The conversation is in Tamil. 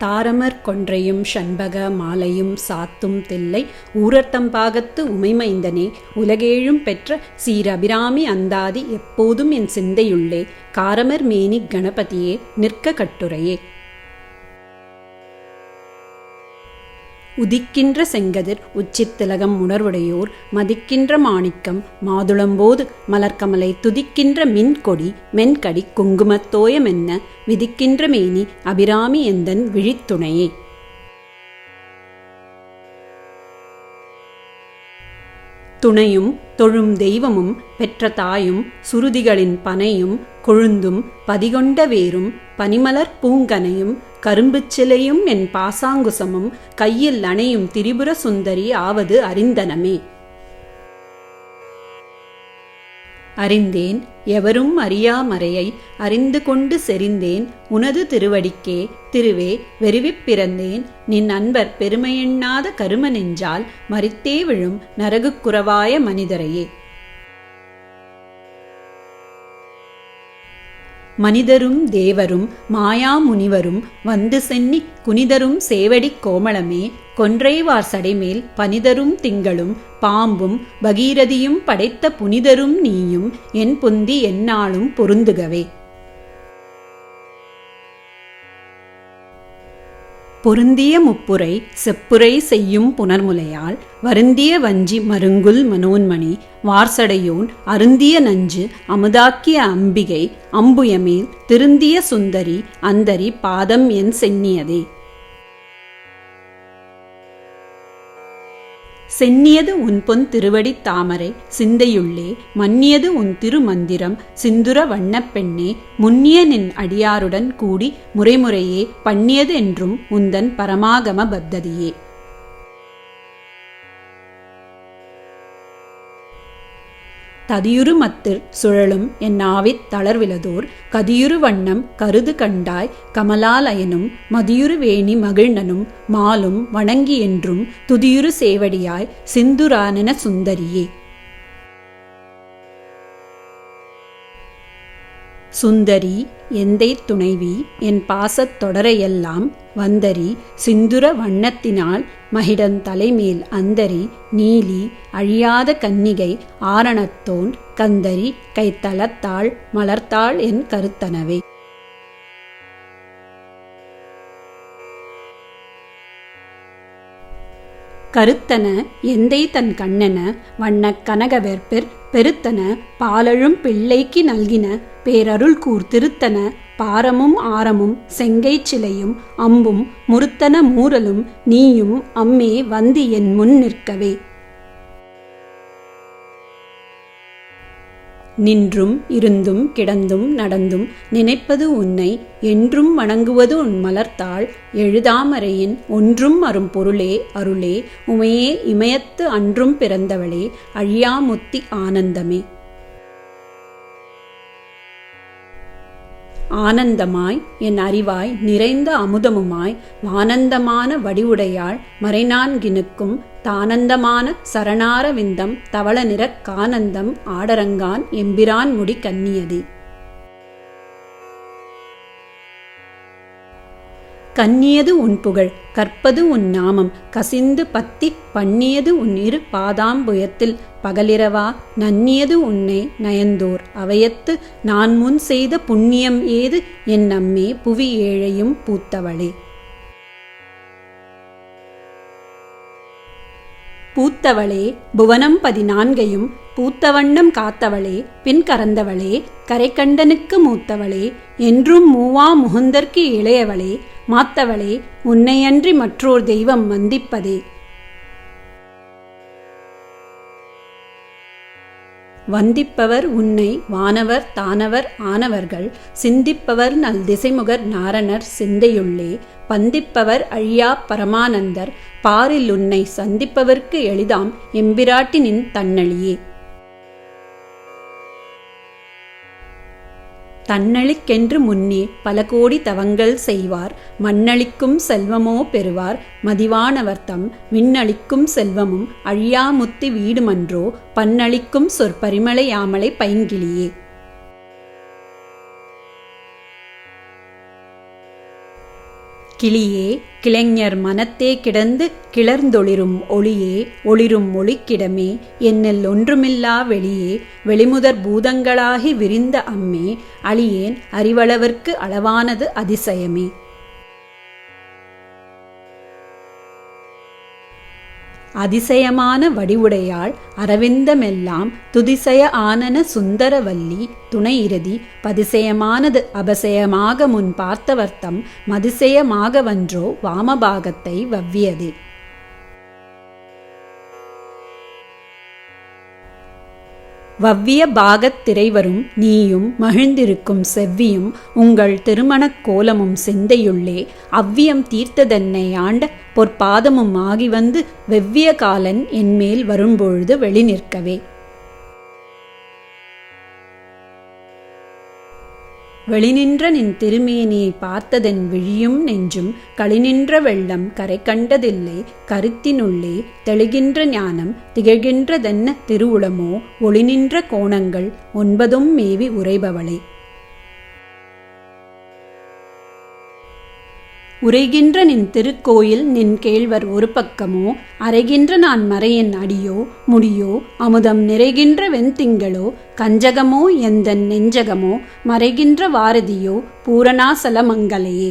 தாரமர் கொன்றையும் ஷண்பக மாலையும் சாத்தும் தில்லை ஊரர்த்தம்பாகத்து உமைமைந்தனே. உலகேழும் பெற்ற சீரபிராமி அந்தாதி எப்போதும் என் சிந்தையுள்ளே. காரமர் மேனி கணபதியே நிற்க கட்டுரையே. உதிக்கின்ற செங்கதிர் உச்சித்திலகம் உணர்வுடையோர் மதிக்கின்ற மாணிக்கம் மாதுளம்போது மலர்க்கமலை துதிக்கின்ற மின் கொடி மென்கடி குங்குமத்தோயமென்ன விதிக்கின்ற மேனி அபிராமி எந்தன் விழித்துணையே. துணையும் தொழும் தெய்வமும் பெற்ற தாயும் சுருதிகளின் பனையும் கொழுந்தும் பதிகொண்ட வேரும் பனிமலர் பூங்கனையும் கரும்புச் சிலையும் என் பாசாங்குசமும் கையில் அணையும் திரிபுர சுந்தரி ஆவது அறிந்தனமே. அறிந்தேன் எவரும் அறியாமறையை அறிந்து கொண்டு செறிந்தேன் உனது திருவடிக்கே திருவே வெறிவிப் பிறந்தேன் நின் அன்பர் பெருமையெண்ணாத கரும நெஞ்சால் மறித்தே விழும் நரகுக்குறவாய மனிதரையே. மனிதரும் தேவரும் மாயாமுனிவரும் வந்து சென்னி குனிதரும் சேவடிக் கோமளமே கொன்றைவார் சடைமேல் பனிதரும் திங்களும் பாம்பும் பகீரதியும் படைத்த புனிதரும் நீயும் என் புந்தி எந்நாளும் பொருந்துகவே. பொருந்திய முப்புரை செப்புரை செய்யும் புனர்முலையால் வருந்திய வஞ்சி மருங்குல் மனோன்மணி வார்சடையோன் அருந்திய நஞ்சு அமுதாக்கிய அம்பிகை அம்புயமேல் திருந்திய சுந்தரி அந்தரி பாதம் என் சென்னியதே. சென்னியது உன் பொன் திருவடி தாமரை சிந்தையுள்ளே மன்னியது உன் திருமந்திரம் சிந்துர வண்ணப்பெண்ணே முன்னிய நின் அடியாருடன் கூடி முறைமுறையே பண்ணியது என்றும் உந்தன் பரமாகம பத்ததியே. ததியுரு மத்திர் சுழலும் என் ஆவித் தளர்விலதோர் கதியுரு வண்ணம் கருது கண்டாய் கமலாலயனும் மதியுரு வேணி மகிழ்ந்தனும் மாலும் வணங்கி என்றும் துதியுரு சேவடியாய் சிந்துரானன சுந்தரியே. சுந்தரி எந்தை துணைவி என் பாசத் தொடரையெல்லாம் வந்தரி சிந்துர வண்ணத்தினால் மகிடன் தலைமேல் அந்தரி நீலி அழியாத கன்னிகை ஆரணத்தோன் கந்தரி கைத்தளத்தாள் மலர்த்தாள் என் கருத்தனவே. கருத்தன எந்தை தன் கண்ணென வண்ணக் கனகவெற்பிற் பெருத்தன பாலழும் பிள்ளைக்கு நல்கின பேரருள் கூர் திருத்தன பாரமும் ஆரமும் செங்கை சிலையும் அம்பும் முறுத்தன மூரலும் நீயும் அம்மே வந்து என் முன் நிற்கவே. நின்றும் இருந்தும் கிடந்தும் நடந்தும் நினைப்பது உன்னை என்றும் வணங்குவது உன் மலர்த்தாள் எழுதாமறையின் ஒன்றும் அரும் பொருளே அருளே உமையே இமயத்து அன்றும் பிறந்தவளே அழியாமுத்தி ஆனந்தமே. ஆனந்தமாய் என் அறிவாய் நிறைந்த அமுதமுமாய் வானந்தமான வடிவுடையாள் மறைநான்கினுக்கும் தானந்தமான சரணாரவிந்தம் தவள நிறக் கானந்தம் ஆடரங்கான் எம்பிரான் முடி கன்னியதி கன்னியது உன் புகழ் கற்பது உன் நாமம் கசிந்து பத்தி பண்ணியது உன் இரு பாதாம்புயத்தில் பகலிரவா நன்னியது உன்னை நயந்தோர் அவையத்து நான் முன் செய்த புண்ணியம் ஏது என் நம்மே புவி ஏழையும் பூத்தவளே. பூத்தவளே புவனம் பதினான்கையும் பூத்தவண்ணம் காத்தவளே பின் கறந்தவளே கரைக்கண்டனுக்கு மூத்தவளே என்றும் மூவா முகுந்தற்கு இளையவளே மாத்தவளே உன்னையன்றி மற்றோர் தெய்வம் வந்திப்பதே வந்திப்பவர் உன்னை வானவர் தானவர் ஆனவர்கள் சிந்திப்பவர் நல் திசைமுகர் நாரணர் சிந்தையுள்ளே பந்திப்பவர் அழியா பரமானந்தர் பாரில் உன்னை சந்திப்பவர்க்கு எளிதாம் எம்பிராட்டினின் தன்னழியே. தன்னழிக்கென்று முன்னே பல கோடி தவங்கள் செய்வார். மண்ணளிக்கும் செல்வமோ பெறுவார். மதிவானவர்த்தம் விண்ணளிக்கும் செல்வமும் அழியாமுத்தி வீடுமன்றோ பன்னளிக்கும் சொற்பரிமளை யாமலை பைங்கிளியே. கிளியே கிளைஞர் மனத்தே கிடந்து கிளர்ந்தொளிரும் ஒளியே ஒளிரும் ஒளிக்கிடமே என்னில் ஒன்றுமில்லா வெளியே வெளிமுதற் பூதங்களாகி விரிந்த அம்மே அழியேன் அறிவளவர்க்கு அளவானது அதிசயமே. அதிசயமான வடிவுடையாள் அரவிந்தமெல்லாம் துதிசய ஆனன சுந்தரவல்லி துணையிரதி பதிசயமானது அபசயமாக முன் பார்த்தவர்த்தம் மதிசயமாகவன்றோ வாமபாகத்தை வவ்வியதே. வவ்விய பாகத் திரைவரும் நீயும் மகிழ்ந்திருக்கும் செவ்வியும் உங்கள் திருமணக் கோலமும் சிந்தையுள்ளே. அவ்வியம் தீர்த்ததென்னை ஆண்ட பொற்பாதமும் ஆகி வந்து வெவ்விய காலன் என்மேல் வரும்பொழுது வெளி வெளிநின்ற நின் திருமேனியை பார்த்ததென் விழியும் நெஞ்சும் களிநின்ற வெள்ளம் கரை கண்டதில்லை கருத்தினுள்ளே தெளிகின்ற ஞானம் திகழ்கின்றதென்ன திருவுளமோ ஒளிநின்ற கோணங்கள் ஒன்பதும் மேவி உரைபவளே உரைகின்ற நின் திருக்கோயில் நின் கேழ்வர் ஒரு பக்கமோ அரைகின்ற நான் மறையின் அடியோ முடியோ அமுதம் நிறைகின்ற வெண்திங்களோ கஞ்சகமோ எந்தன் நெஞ்சகமோ மறைகின்ற வாரதியோ பூரணாசலமங்கலையே